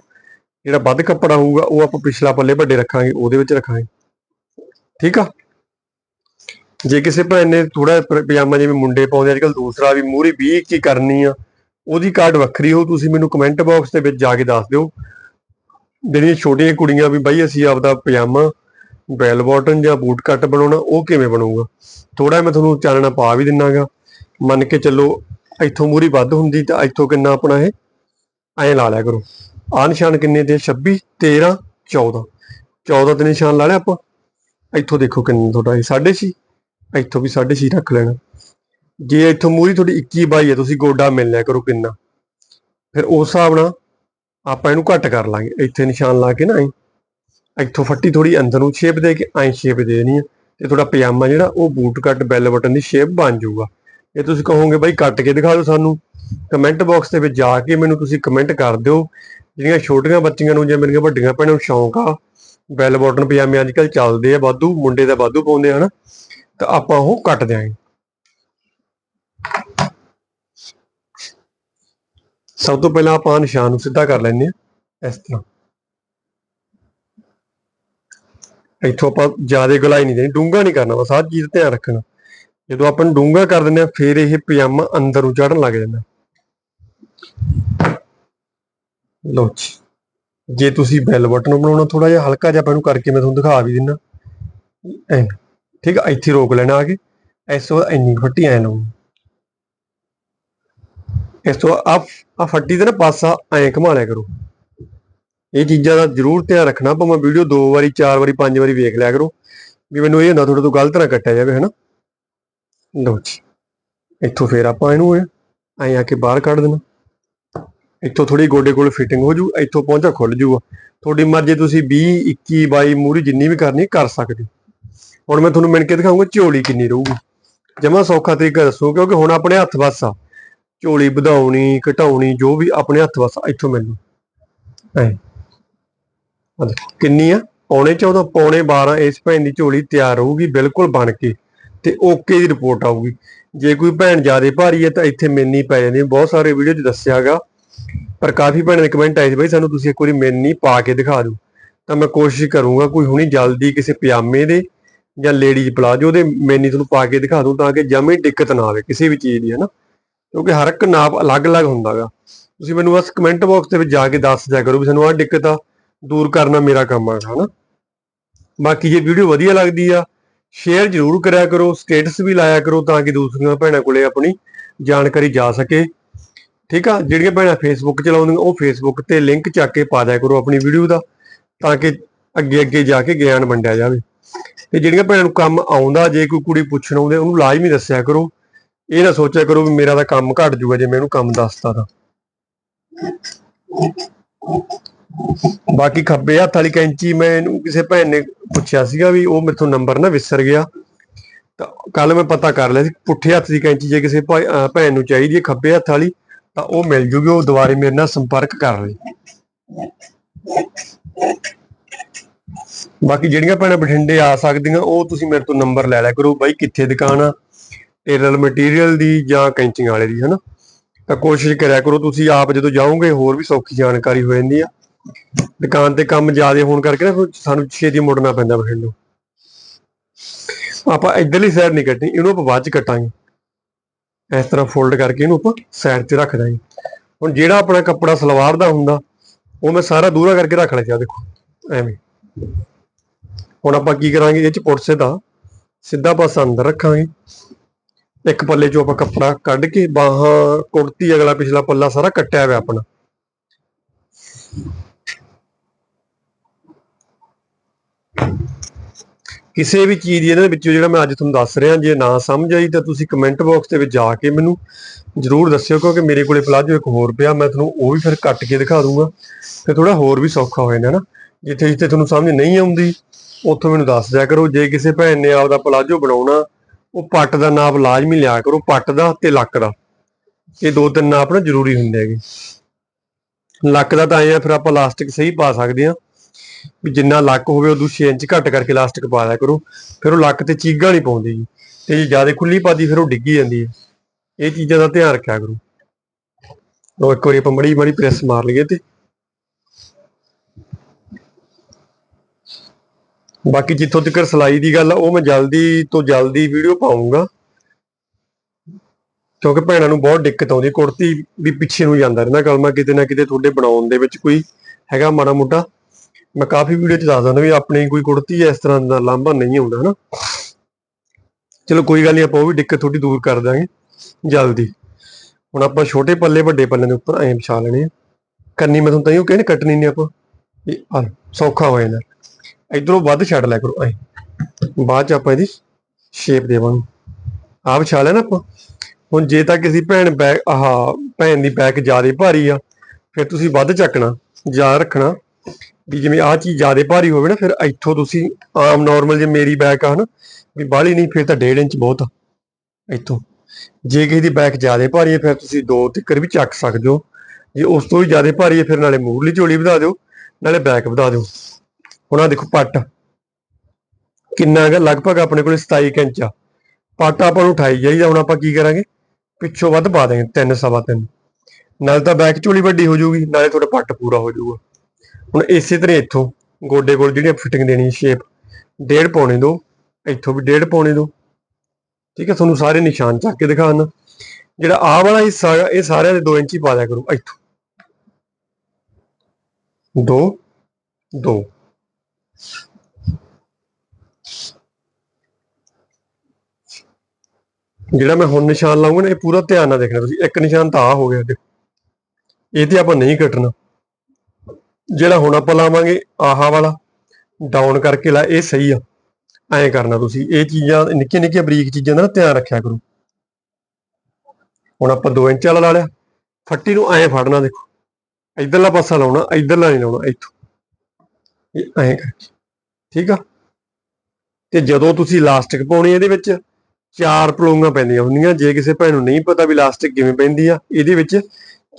ਜਿਹੜਾ ਵੱਧ ਕੱਪੜਾ ਹੋਊਗਾ, ਉਹ ਆਪਾਂ ਪਿਛਲਾ ਪੱਲੇ ਵੱਡੇ ਰੱਖਾਂਗੇ, ਉਹਦੇ ਵਿੱਚ ਰੱਖਾਂਗੇ। ਠੀਕ ਆ? ਜੇ ਕਿਸੇ ਭੈਣ ਨੇ ਥੋੜਾ ਪਜਾਮਾ ਜਿਵੇਂ ਮੁੰਡੇ ਪਾਉਂਦੇ ਅੱਜ ਕੱਲ ਦੂਸਰਾ ਵੀ ਮੂਰੀ 20 ਕੀ ਕਰਨੀ ਆ। ਉਹਦੀ ਕਾਰਡ ਵੱਖਰੀ ਹੋ ਤੁਸੀਂ ਮੈਨੂੰ ਕਮੈਂਟ ਬਾਕਸ ਦੇ ਵਿੱਚ ਜਾ ਕੇ ਦੱਸ ਦਿਓ। ਜਿਹੜੀਆਂ ਛੋਟੀਆਂ ਕੁੜੀਆਂ ਵੀ ਬਾਈ, ਅਸੀਂ ਆਪਦਾ ਪਜਾਮਾ ਬੈਲ ਬਾਟਨ ਜਾਂ ਬੂਟ ਕੱਟ ਬਣਾਉਣਾ, ਉਹ ਕਿਵੇਂ ਬਣੂਗਾ? ਥੋੜਾ ਮੈਂ ਤੁਹਾਨੂੰ ਚਾਨਣਾ ਪਾ ਵੀ ਦਿੰਨਾਗਾ। ਮੰਨ ਕੇ ਚੱਲੋ, ਇੱਥੋਂ ਮੂਰੀ ਵੱਧ ਹੁੰਦੀ ਤਾਂ ਇੱਥੋਂ ਕਿੰਨਾ ਆਪਣਾ ਇਹ? ਐਂ ਲਾ ਲਿਆ ਕਰੋ। ਆਹ ਨਿਸ਼ਾਨ ਕਿੰਨੇ ਦੇ? 26 13 14 14 ਤੇ ਨਿਸ਼ਾਨ ਲਾ ਲਿਆ ਆਪਾਂ। ਇੱਥੋਂ ਦੇਖੋ ਕਿੰਨਾ ਤੁਹਾਡਾ ਇਹ 6.5 ਇੱਥੋਂ ਵੀ 6.5 ਰੱਖ ਲੈਣਾ। ਜੇ ਇੱਥੋਂ ਮੂਰੀ ਤੁਹਾਡੀ 21 ਬਾਈ ਹੈ, ਤੁਸੀਂ ਗੋਡਾ ਮਿਲ ਲਿਆ ਕਰੋ ਕਿੰਨਾ। ਫਿਰ ਉਸ ਹਿਸਾਬ ਨਾਲ ਆਪਾਂ ਇਹਨੂੰ ਘੱਟ ਕਰ ਲਾਂਗੇ। ਇੱਥੇ ਨਿਸ਼ਾਨ ਲਾ ਕੇ ਨਾ ਐਂ ਇੱਥੋਂ ਫੱਟੀ ਥੋੜੀ ਅੰਦਰ ਨੂੰ ਸ਼ੇਪ ਦੇ ਕੇ ਐਂ ਸ਼ੇਪ ਦੇਣੀ ਹੈ ਤੇ ਤੁਹਾਡਾ ਪਜਾਮਾ ਜਿਹੜਾ ਉਹ ਬੂਟ ਕੱਟ ਬੈਲ ਬਟਨ ਦੀ ਸ਼ੇਪ ਬਣ ਜਾਊਗਾ। ਇਹ ਤੁਸੀਂ ਕਹੋਗੇ ਬਾਈ ਕੱਟ ਕੇ ਦਿਖਾ ਦਿਓ ਸਾਨੂੰ। ਕਮੈਂਟ ਬਾਕਸ ਦੇ ਵਿੱਚ ਜਾ ਕੇ ਮੈਨੂੰ ਤੁਸੀਂ ਕਮੈਂਟ ਕਰ ਦਿਓ। ਜਿਹੜੀਆਂ ਛੋਟੀਆਂ ਬੱਚੀਆਂ ਨੂੰ ਜਾਂ ਮੇਰੀਆਂ ਵੱਡੀਆਂ ਭੈਣਾਂ ਨੂੰ ਸ਼ੌਂਕ ਆ ਬੈਲ ਬਟਨ ਪਜਾਮੇ ਅੱਜ ਕੱਲ ਚੱਲਦੇ ਆ ਵਾਧੂ, ਮੁੰਡੇ ਦਾ ਵਾਧੂ ਪਾਉਂਦੇ ਹਨ। ਤਾਂ ਆਪਾਂ ਉਹ ਕੱਟ ਦਿਆਂਗੇ। ਸਭ ਤੋਂ ਪਹਿਲਾਂ ਆਪਾਂ ਨਿਸ਼ਾਨ ਨੂੰ ਸਿੱਧਾ ਕਰ ਲੈਂਦੇ ਆ ਇਸ ਤਰ੍ਹਾਂ। ਇੱਥੋਂ ਆਪਾਂ ਜ਼ਿਆਦਾ ਗਲਾਈ ਨਹੀਂ ਦੇਣੀ ਡੂੰਗਾ ਨਹੀਂ ਕਰਨਾ, ਬਸ ਆਹ ਚੀਜ਼ ਦਾ ਧਿਆਨ ਰੱਖਣਾ। ਜਦੋਂ ਆਪਾਂ ਨੂੰ ਡੂੰਗਾ ਕਰ ਦਿੰਦੇ ਆ ਫਿਰ ਇਹ ਪਜਾਮਾ ਅੰਦਰ ਨੂੰ ਚੜਨ ਲੱਗ ਜਾਂਦਾ। ਲਓ ਜੇ ਤੁਸੀਂ ਬੈਲ ਬਟਨ ਬਣਾਉਣਾ ਥੋੜਾ ਜਿਹਾ ਹਲਕਾ ਜਿਹਾ, ਆਪਾਂ ਇਹਨੂੰ ਕਰਕੇ ਮੈਂ ਤੁਹਾਨੂੰ ਦਿਖਾ ਵੀ ਦਿੰਨਾ ਐਂ, ਠੀਕ ਆ, ਇੱਥੇ ਰੋਕ ਲੈਣਾ ਆ ਕੇ, ਇਸ ਤੋਂ ਬਾਅਦ ਇੰਨੀ ਕੁ ਫੱਟੀ ਐ ਲਾਉਣੀ ਇਸ ਤੋਂ ਆ ਆ ਫੱਟੀ ਦੇ ਨਾ ਪਾਸਾ ਐਂ ਘੁਮਾ ਲਿਆ ਕਰੋ। ਇਹ ਚੀਜ਼ਾਂ ਦਾ ਜ਼ਰੂਰ ਧਿਆਨ ਰੱਖਣਾ, ਭਾਵੇਂ ਵੀਡੀਓ ਦੋ ਵਾਰੀ, ਚਾਰ ਵਾਰੀ, ਪੰਜ ਵਾਰੀ ਵੇਖ ਲਿਆ ਕਰੋ, ਵੀ ਮੈਨੂੰ ਇਹ ਹੁੰਦਾ ਤੁਹਾਡੇ ਤੋਂ ਗਲਤ ਨਾ ਕੱਟਿਆ ਜਾਵੇ, ਹਨਾ? ਲਓ ਜੀ, ਇੱਥੋਂ ਫੇਰ ਆਪਾਂ ਇਹਨੂੰ ਐਂ ਆ ਕੇ ਬਾਹਰ ਕੱਢ ਦੇਣਾ। ਇੱਥੋਂ ਥੋੜੀ ਗੋਡੇ ਕੋਲ ਫਿਟਿੰਗ ਹੋ ਜੂ, ਇੱਥੋਂ ਪਹੁੰਚਾ ਖੁੱਲ ਜੂਗਾ। ਤੁਹਾਡੀ ਮਰਜ਼ੀ ਤੁਸੀਂ 20 21 22 ਮੂਰੀ ਜਿੰਨੀ ਵੀ ਕਰਨੀ ਕਰ ਸਕਦੇ ਹੋ। ਹੁਣ ਮੈਂ ਤੁਹਾਨੂੰ ਮਿਣ ਕੇ ਦਿਖਾਉਂਗਾ ਝੋਲੀ ਕਿੰਨੀ ਰਹੂਗੀ। ਜਮਾ ਸੌਖਾ ਤਰੀਕਾ ਦੱਸੋ, ਕਿਉਂਕਿ ਹੁਣ ਆਪਣੇ ਹੱਥ ਵੱਸ ਆ। ਝੋਲੀ ਵਧਾਉਣੀ, ਘਟਾਉਣੀ, ਜੋ ਵੀ ਆਪਣੇ ਹੱਥ ਵੱਸ ਇੱਥੋਂ ਮੈਨੂੰ ਐ। ਕਿੰਨੀ ਆ? ਪੌਣੇ 14 ਪੌਣੇ 12 ਇਸ ਭੈਣ ਦੀ ਝੋਲੀ ਤਿਆਰ ਹੋਊਗੀ, ਬਿਲਕੁਲ ਬਣ ਕੇ। ਤੇ ਓਕੇ ਦੀ ਰਿਪੋਰਟ ਆਊਗੀ। ਜੇ ਕੋਈ ਭੈਣ ਜ਼ਿਆਦਾ ਭਾਰੀ ਹੈ ਤਾਂ ਇੱਥੇ ਮੈਨੀ ਪੈ ਜਾਂਦੀ ਹੈ। ਬਹੁਤ ਸਾਰੇ ਵੀਡੀਓ 'ਚ ਦੱਸਿਆਗਾ ਪਰ ਕਾਫੀ ਭੈਣਾਂ ਦੇ ਕਮੈਂਟ ਆਏ ਸੀ, ਬਈ ਸਾਨੂੰ ਤੁਸੀਂ ਇੱਕ ਵਾਰੀ ਮੈਨੀ ਪਾ ਕੇ ਦਿਖਾ ਦਿਓ। ਤਾਂ ਮੈਂ ਕੋਸ਼ਿਸ਼ ਕਰੂੰਗਾ ਕੋਈ ਹੁਣੀ ਜਲਦੀ ਕਿਸੇ ਪਜਾਮੇ ਦੇ ਜਾਂ ਲੇਡੀਜ਼ ਪਲਾਜੋ ਦੇ ਮੈਨੀ ਤੁਹਾਨੂੰ ਪਾ ਕੇ ਦਿਖਾ ਦੂੰ, ਤਾਂ ਕਿ ਜਮੀ ਦਿੱਕਤ ਨਾ ਆਵੇ ਕਿਸੇ ਵੀ ਚੀਜ਼ ਦੀ ਹੈ ਨਾ ਕਿਉਂਕਿ ਹਰ ਇੱਕ ਨਾਪ ਅਲੱਗ-ਅਲੱਗ ਹੁੰਦਾਗਾ। ਤੁਸੀਂ ਮੈਨੂੰ ਬਸ ਕਮੈਂਟ ਬਾਕਸ ਦੇ ਵਿੱਚ ਜਾ ਕੇ ਦੱਸ ਦਿਆ ਕਰੋ ਵੀ ਸਾਨੂੰ ਆਹ ਦਿੱਕਤ ਆ, ਦੂਰ ਕਰਨਾ ਮੇਰਾ ਕੰਮ ਆ, ਹਨਾ? ਬਾਕੀ ਜੇ ਵੀਡੀਓ ਵਧੀਆ ਲੱਗਦੀ ਆ ਸ਼ੇਅਰ ਜ਼ਰੂਰ ਕਰਿਆ ਕਰੋ ਸਟੇਟਸ ਵੀ ਲਾਇਆ ਕਰੋ ਤਾਂ ਕਿ ਦੂਸਰੀਆਂ ਭੈਣਾਂ ਕੋਲੇ ਆਪਣੀ ਜਾਣਕਾਰੀ ਜਾ ਸਕੇ। ਠੀਕ ਆ? ਜਿਹੜੀਆਂ ਭੈਣਾਂ ਫੇਸਬੁੱਕ ਚਲਾਉਂਦੀਆਂ, ਉਹ ਫੇਸਬੁੱਕ ਤੇ ਲਿੰਕ ਚੱਕ ਕੇ ਪਾ ਦਿਆ ਕਰੋ ਆਪਣੀ ਵੀਡੀਓ ਦਾ, ਤਾਂ ਕਿ ਅੱਗੇ ਅੱਗੇ ਜਾ ਕੇ ਗਿਆਨ ਵੰਡਿਆ ਜਾਵੇ। ਤੇ ਜਿਹੜੀਆਂ ਭੈਣਾਂ ਨੂੰ ਕੰਮ ਆਉਂਦਾ, ਜੇ ਕੋਈ ਕੁੜੀ ਪੁੱਛਣ ਆਉਂਦੇ, ਉਹਨੂੰ ਲਾਜ਼ਮੀ ਦੱਸਿਆ ਕਰੋ। ਇਹ ਨਾ ਸੋਚਿਆ ਕਰੋ ਵੀ ਮੇਰਾ ਤਾਂ ਕੰਮ ਘਟ ਜੂਗਾ ਜੇ ਮੈਂ ਇਹਨੂੰ ਕੰਮ ਦੱਸਤਾ ਤਾਂ। ਬਾਕੀ ਖੱਬੇ ਹੱਥ ਵਾਲੀ ਕੈਂਚੀ ਮੈਂ ਇਹਨੂੰ ਕਿਸੇ ਭੈਣ ਨੇ ਪੁੱਛਿਆ ਸੀਗਾ ਵੀ ਉਹ ਮੇਰੇ ਤੋਂ ਨੰਬਰ ਨਾ ਵਿਸਰ ਗਿਆ। ਤਾਂ ਕੱਲ ਮੈਂ ਪਤਾ ਕਰ ਲਿਆ ਸੀ ਪੁੱਠੇ ਹੱਥ ਦੀ ਕੈਂਚੀ ਜੇ ਕਿਸੇ ਭੈਣ ਨੂੰ ਚਾਹੀਦੀ ਹੈ ਖੱਬੇ ਹੱਥ ਵਾਲੀ, ਤਾਂ ਉਹ ਮਿਲ ਜੂਗੀ, ਉਹ ਦੁਬਾਰੇ ਮੇਰੇ ਨਾਲ ਸੰਪਰਕ ਕਰ ਲਈ ਬਾਕੀ ਜਿਹੜੀਆਂ ਭੈਣਾਂ ਬਠਿੰਡੇ ਆ ਸਕਦੀਆਂ, ਉਹ ਤੁਸੀਂ ਮੇਰੇ ਤੋਂ ਨੰਬਰ ਲੈ ਲਿਆ ਕਰੋ। ਬਾਈ, ਕਿੱਥੇ ਦੁਕਾਨ ਆ? ਟੇਲਰ ਮਟੀਰੀਅਲ ਦੀ ਜਾਂ ਕੈਂਚੀਆਂ ਵਾਲੇ ਦੀ, ਹਨਾ? ਤਾਂ ਕੋਸ਼ਿਸ਼ ਕਰਿਆ ਕਰੋ, ਤੁਸੀਂ ਆਪ ਜਦੋਂ ਜਾਓਗੇ, ਹੋਰ ਵੀ ਸੌਖੀ ਜਾਣਕਾਰੀ ਹੋ ਜਾਂਦੀ ਆ। ਦੁਕਾਨ ਤੇ ਕੰਮ ਜ਼ਿਆਦਾ ਹੋਣ ਕਰਕੇ ਨਾ ਸਾਨੂੰ ਛੇਤੀ ਮੁੜਨਾ ਪੈਂਦਾ ਬਠਿੰਡੋਂ ਆਪਾਂ ਇਧਰਲੀ ਸਾਈਡ ਨਹੀਂ ਕੱਟਣੀ ਇਹਨੂੰ ਆਪਾਂ ਬਾਅਦ ਚ ਕੱਟਾਂਗੇ। ਇਸ ਤਰ੍ਹਾਂ ਫੋਲਡ ਕਰਕੇ ਇਹਨੂੰ ਆਪਾਂ ਸਾਈਡ ਤੇ ਰੱਖ ਦਾਂਗੇ। ਹੁਣ ਜਿਹੜਾ ਆਪਣਾ ਕੱਪੜਾ ਸਲਵਾਰ ਦਾ ਹੁੰਦਾ, ਉਹ ਮੈਂ ਸਾਰਾ ਦੂਰਾ ਕਰਕੇ ਰੱਖ ਲਿਆ ਦੇਖੋ, ਐਵੇਂ। ਹੁਣ ਆਪਾਂ ਕੀ ਕਰਾਂਗੇ, ਇਹ ਚ ਪੁਰਸੇ ਦਾ ਸਿੱਧਾ ਪਾਸਾ ਅੰਦਰ ਰੱਖਾਂਗੇ। ਇੱਕ ਪੱਲੇ ਚੋਂ ਆਪਾਂ ਕੱਪੜਾ ਕੱਢ ਕੇ ਬਾਹਾਂ ਕੁੜਤੀ, ਅਗਲਾ ਪਿਛਲਾ ਪੱਲਾ ਸਾਰਾ ਕੱਟਿਆ ਹੋਇਆ ਆਪਣਾ। ਕਿਸੇ ਵੀ ਚੀਜ਼ ਦੀ ਇਹਦੇ ਵਿੱਚੋਂ ਜਿਹੜਾ ਮੈਂ ਅੱਜ ਤੁਹਾਨੂੰ ਦੱਸ ਰਿਹਾ, ਜੇ ਨਾ ਸਮਝ ਆਈ ਤਾਂ ਤੁਸੀਂ ਕਮੈਂਟ ਬਾਕਸ ਦੇ ਵਿੱਚ ਜਾ ਕੇ ਮੈਨੂੰ ਜਰੂਰ ਦੱਸਿਓ, ਕਿਉਂਕਿ ਮੇਰੇ ਕੋਲੇ ਪਲਾਜੋ ਇੱਕ ਹੋਰ ਪਿਆ, ਮੈਂ ਤੁਹਾਨੂੰ ਉਹ ਵੀ ਫਿਰ ਕੱਟ ਕੇ ਦਿਖਾ ਦੂੰਗਾ। ਤੇ ਥੋੜਾ ਹੋਰ ਵੀ ਸੌਖਾ ਹੋ ਜਾਂਦਾ ਨਾ, ਜਿੱਥੇ ਜਿੱਥੇ ਤੁਹਾਨੂੰ ਸਮਝ ਨਹੀਂ ਆਉਂਦੀ, ਉੱਥੋਂ ਮੈਨੂੰ ਦੱਸ ਦਿਆ ਕਰੋ। ਜੇ ਕਿਸੇ ਭੈਣ ਨੇ ਆਪਦਾ ਪਲਾਜੋ ਬਣਾਉਣਾ ਉਹ ਪੱਟ ਦਾ ਨਾਪ ਲਾਜ਼ਮੀ ਲਿਆ ਕਰੋ, ਪੱਟ ਦਾ ਤੇ ਲੱਕ ਦਾ। ਇਹ ਦੋ ਤਿੰਨ ਨਾਪ ਨਾ ਜ਼ਰੂਰੀ ਹੁੰਦੇ ਹੈਗੇ। ਲੱਕ ਦਾ ਤਾਂ ਐਂ ਫਿਰ ਆਪਾਂ ਲਾਸਟਿਕ ਸਹੀ ਪਾ ਸਕਦੇ ਆ ਵੀ ਜਿੰਨਾ ਲੱਕ ਹੋਵੇ ਉਦੋਂ 6 ਇੰਚ ਘੱਟ ਕਰਕੇ ਲਾਸਟਿਕ ਪਾ ਲਿਆ ਕਰੋ। ਫਿਰ ਉਹ ਲੱਕ ਤੇ ਚੀਗਾ ਨਹੀਂ ਪਾਉਂਦੀ ਜੀ। ਤੇ ਜੇ ਜ਼ਿਆਦਾ ਖੁੱਲੀ ਪਾਦੀ ਫਿਰ ਉਹ ਡਿੱਗੀ ਜਾਂਦੀ ਹੈ। ਇਹ ਚੀਜ਼ਾਂ ਦਾ ਧਿਆਨ ਰੱਖਿਆ ਕਰੋ। ਲੋ ਇੱਕ ਵਾਰੀ ਆਪਾਂ ਮੜੀ ਮੜੀ ਪ੍ਰੈਸ ਮਾਰ ਲਈਏ ਤੇ ਬਾਕੀ ਜਿੱਥੋਂ ਤੱਕ ਸਲਾਈ ਦੀ ਗੱਲ ਆ, ਉਹ ਮੈਂ ਜਲਦੀ ਤੋਂ ਜਲਦੀ ਵੀਡੀਓ ਪਾਉਂਗਾ ਕਿਉਂਕਿ ਭੈਣਾਂ ਨੂੰ ਬਹੁਤ ਦਿੱਕਤ ਆਉਂਦੀ, ਕੁੜਤੀ ਵੀ ਪਿੱਛੇ ਨੂੰ ਜਾਂਦਾ ਰਹਿੰਦਾ ਕਲਮਾ ਕਿਤੇ ਨਾ ਕਿਤੇ ਤੁਹਾਡੇ ਬਣਾਉਣ ਦੇ ਵਿੱਚ ਕੋਈ ਹੈਗਾ ਮਾੜਾ ਮੋਟਾ। ਮੈਂ ਕਾਫੀ ਵੀਡੀਓ ਚ ਦੱਸ ਦਿੰਦਾ ਵੀ ਆਪਣੀ ਕੋਈ ਕੁੜਤੀ ਇਸ ਤਰ੍ਹਾਂ ਦਾ ਲਾਂਭਾ ਨਹੀਂ ਆਉਂਦਾ, ਹਨਾ। ਚਲੋ ਕੋਈ ਗੱਲ ਨਹੀਂ, ਆਪਾਂ ਉਹ ਵੀ ਦਿੱਕਤ ਥੋੜੀ ਦੂਰ ਕਰ ਦਾਂਗੇ ਜਲਦੀ। ਹੁਣ ਆਪਾਂ ਛੋਟੇ ਪੱਲੇ, ਵੱਡੇ ਪੱਲੇ ਦੇ ਉੱਪਰ ਐਂ ਵਿਛਾ ਲੈਣੇ ਆ। ਕੰਨੀ ਮੈਂ ਤੁਹਾਨੂੰ ਤਾਂ ਇਹ ਕਹਿੰਦੇ, ਕੱਟਣੀ ਨਹੀਂ ਆਪਾਂ। ਇਹ ਆ ਸੌਖਾ ਹੋ ਜਾਂਦਾ। ਇਧਰੋਂ ਵੱਧ ਛੱਡ ਲਿਆ ਕਰੋ ਐਂ ਬਾਅਦ ਚ ਆਪਾਂ ਇਹਦੀ ਸ਼ੇਪ ਦੇਵਾਂਗੇ। ਆਹ ਵਿਛਾ ਲਿਆ ਨਾ ਆਪਾਂ। ਹੁਣ ਜੇ ਤਾਂ ਕਿਸੇ ਭੈਣ ਬੈਗ ਆਹ ਭੈਣ ਦੀ ਬੈਕ ਜ਼ਿਆਦਾ ਭਾਰੀ ਆ, ਫਿਰ ਤੁਸੀਂ ਵੱਧ ਚੱਕਣਾ, ਯਾਦ ਰੱਖਣਾ ਵੀ ਜਿਵੇਂ ਆਹ ਚੀਜ਼ ਜ਼ਿਆਦਾ ਭਾਰੀ ਹੋਵੇ ਨਾ, ਫਿਰ ਇੱਥੋਂ ਤੁਸੀਂ ਆਮ ਨਾਰਮਲ ਜੇ ਮੇਰੀ ਬੈਕ ਆ ਹਨਾ, ਵੀ ਬਾਹਲੀ ਨਹੀਂ, ਫਿਰ ਤਾਂ 1.5 ਇੰਚ ਬਹੁਤ ਆ। ਇੱਥੋਂ। ਜੇ ਕਿਸੇ ਦੀ ਬੈਕ ਜ਼ਿਆਦਾ ਭਾਰੀ ਹੈ ਫਿਰ ਤੁਸੀਂ ਦੋ ਤਿੱਕਰ ਵੀ ਚੱਕ ਸਕਦੇ ਹੋ। ਜੇ ਉਸ ਤੋਂ ਵੀ ਜ਼ਿਆਦਾ ਭਾਰੀ ਹੈ ਫਿਰ ਨਾਲੇ ਮੂਰਲੀ ਝੋਲੀ ਵਧਾ ਦਿਓ, ਨਾਲੇ ਬੈਕ ਵਧਾ ਦਿਓ। ਹੁਣ ਆ ਦੇਖੋ ਪੱਟ। ਕਿੰਨਾ ਹੈਗਾ ਲਗਭਗ ਆਪਣੇ ਕੋਲ 27 ਕੁ ਇੰਚ ਆ। ਪੱਟ ਆਪਾਂ ਨੂੰ 28 ਚਾਹੀਦਾ ਹੁਣ ਆਪਾਂ ਕੀ ਕਰਾਂਗੇ? ਪਿੱਛੋਂ ਵੱਧ ਪਾ ਦੇਂਗੇ 3 ਸਵਾ 3 ਨਾਲ ਤਾਂ ਬੈਕ ਚੋਲੀ ਵੱਡੀ ਹੋ ਜਾਊਗੀ, ਨਾਲੇ ਤੁਹਾਡਾ ਪੱਟ ਪੂਰਾ ਹੋ ਜਾਊਗਾ। ਹੁਣ ਇਸੇ ਤਰ੍ਹਾਂ ਇੱਥੋਂ ਗੋਡੇ ਕੋਲ ਜਿਹੜੀ ਫਿਟਿੰਗ ਦੇਣੀ ਸ਼ੇਪ ਡੇਢ ਪਾਉਣੇ ਦੋ, ਇੱਥੋਂ ਵੀ ਡੇਢ ਪਾਉਣੇ ਦੋ। ਠੀਕ ਹੈ, ਤੁਹਾਨੂੰ ਸਾਰੇ ਨਿਸ਼ਾਨ ਚੱਕ ਕੇ ਦਿਖਾਉਣਾ। ਜਿਹੜਾ ਆਹ ਵਾਲਾ ਹਿੱਸਾ ਹੈਗਾ, ਇਹ ਸਾਰਿਆਂ ਦੇ 2 ਇੰਚੀ ਪਾ ਦਿਆ ਕਰੋ, ਇੱਥੋਂ। 2 2 ਜਿਹੜਾ ਮੈਂ ਹੁਣ ਨਿਸ਼ਾਨ ਲਾਉਂਗਾ ਨਾ, ਇਹ ਪੂਰਾ ਧਿਆਨ ਨਾਲ ਦੇਖਣਾ ਤੁਸੀਂ। ਇੱਕ ਨਿਸ਼ਾਨ ਤਾਂ ਆ ਹੋ ਗਿਆ, ਦੇਖੋ। ਇਹ ਤੇ ਆਪਾਂ ਨਹੀਂ ਕੱਟਣਾ। ਜਿਹੜਾ ਹੁਣ ਆਪਾਂ ਲਾਵਾਂਗੇ ਆਹਾ ਵਾਲਾ ਡਾਊਨ ਕਰਕੇ ਲਾ, ਇਹ ਸਹੀ ਆ। ਐਂ ਕਰਨਾ ਤੁਸੀਂ। ਇਹ ਚੀਜ਼ਾਂ ਨਿੱਕੀਆਂ ਨਿੱਕੀਆਂ ਬਰੀਕ ਚੀਜ਼ਾਂ ਦਾ ਧਿਆਨ ਰੱਖਿਆ ਕਰੋ। ਹੁਣ ਆਪਾਂ 2 ਇੰਚ ਵਾਲਾ ਲਾ ਲਿਆ। ਫੱਟੀ ਨੂੰ ਐਂ ਫੜਨਾ, ਦੇਖੋ। ਇਧਰਲਾ ਪਾਸਾ ਲਾਉਣਾ, ਇਧਰਲਾ ਨਹੀਂ ਲਾਉਣਾ, ਇੱਥੋਂ। ਇਹ ਐਂ ਕਰਕੇ ਠੀਕ ਆ? ਤੇ ਜਦੋਂ ਤੁਸੀਂ ਇਲਾਸਟਿਕ ਪਾਉਣੀ ਇਹਦੇ ਵਿੱਚ, ਚਾਰ ਪਲੋਂਗਾਂ ਪੈਂਦੀਆਂ ਹੁੰਦੀਆਂ। ਜੇ ਕਿਸੇ ਭੈਣ ਨੂੰ ਨਹੀਂ ਪਤਾ ਵੀ ਇਲਾਸਟਿਕ ਕਿਵੇਂ ਪੈਂਦੀ ਆ, ਇਹਦੇ ਵਿੱਚ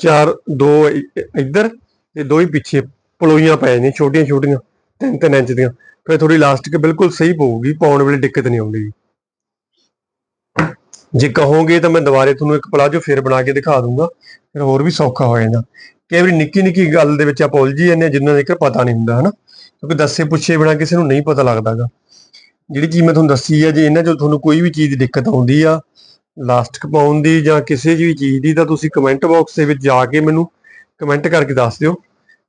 ਚਾਰ, ਦੋ ਇੱਧਰ ਤੇ ਦੋ ਹੀ ਪਿੱਛੇ ਪਲੋਈਆਂ ਪੈ ਜਾਂਦੀਆਂ ਛੋਟੀਆਂ ਛੋਟੀਆਂ ਤਿੰਨ ਤਿੰਨ ਇੰਚ ਦੀਆਂ। ਫਿਰ ਥੋੜੀ ਇਲਾਸਟਿਕ ਬਿਲਕੁਲ ਸਹੀ ਪਊਗੀ, ਪਾਉਣ ਵੇਲੇ ਦਿੱਕਤ ਨਹੀਂ ਆਉਂਦੀ। ਜੇ ਕਹੋਗੇ ਤਾਂ ਮੈਂ ਦੁਬਾਰੇ ਤੁਹਾਨੂੰ ਇੱਕ ਪਲਾਜੋ ਫੇਰ ਬਣਾ ਕੇ ਦਿਖਾ ਦੂੰਗਾ, ਫਿਰ ਹੋਰ ਵੀ ਸੌਖਾ ਹੋ ਜਾਂਦਾ। ਕਈ ਵਾਰੀ ਨਿੱਕੀ ਨਿੱਕੀ ਗੱਲ ਦੇ ਵਿੱਚ ਆਪਾਂ ਉਲਝੀ ਜਾਂਦੇ ਹਾਂ ਜਿੰਨਾ ਦੇ ਪਤਾ ਨਹੀਂ ਹੁੰਦਾ, ਹਨਾ? ਕਿਉਂਕਿ ਦੱਸੇ ਪੁੱਛੇ ਬਿਨਾ ਕਿਸੇ ਨੂੰ ਨਹੀਂ ਪਤਾ ਲੱਗਦਾਗਾ। ਜਿਹੜੀ ਚੀਜ਼ ਮੈਂ ਤੁਹਾਨੂੰ ਦੱਸੀ ਆ, ਜੇ ਇਹਨਾਂ ਚੋਂ ਤੁਹਾਨੂੰ ਕੋਈ ਵੀ ਚੀਜ਼ ਦੀ ਦਿੱਕਤ ਆਉਂਦੀ ਆ ਲਾਸਟਿਕ ਪਾਉਣ ਦੀ ਜਾਂ ਕਿਸੇ ਵੀ ਚੀਜ਼ ਦੀ, ਤਾਂ ਤੁਸੀਂ ਕਮੈਂਟ ਬਾਕਸ ਦੇ ਵਿੱਚ ਜਾ ਕੇ ਮੈਨੂੰ ਕਮੈਂਟ ਕਰਕੇ ਦੱਸ ਦਿਓ।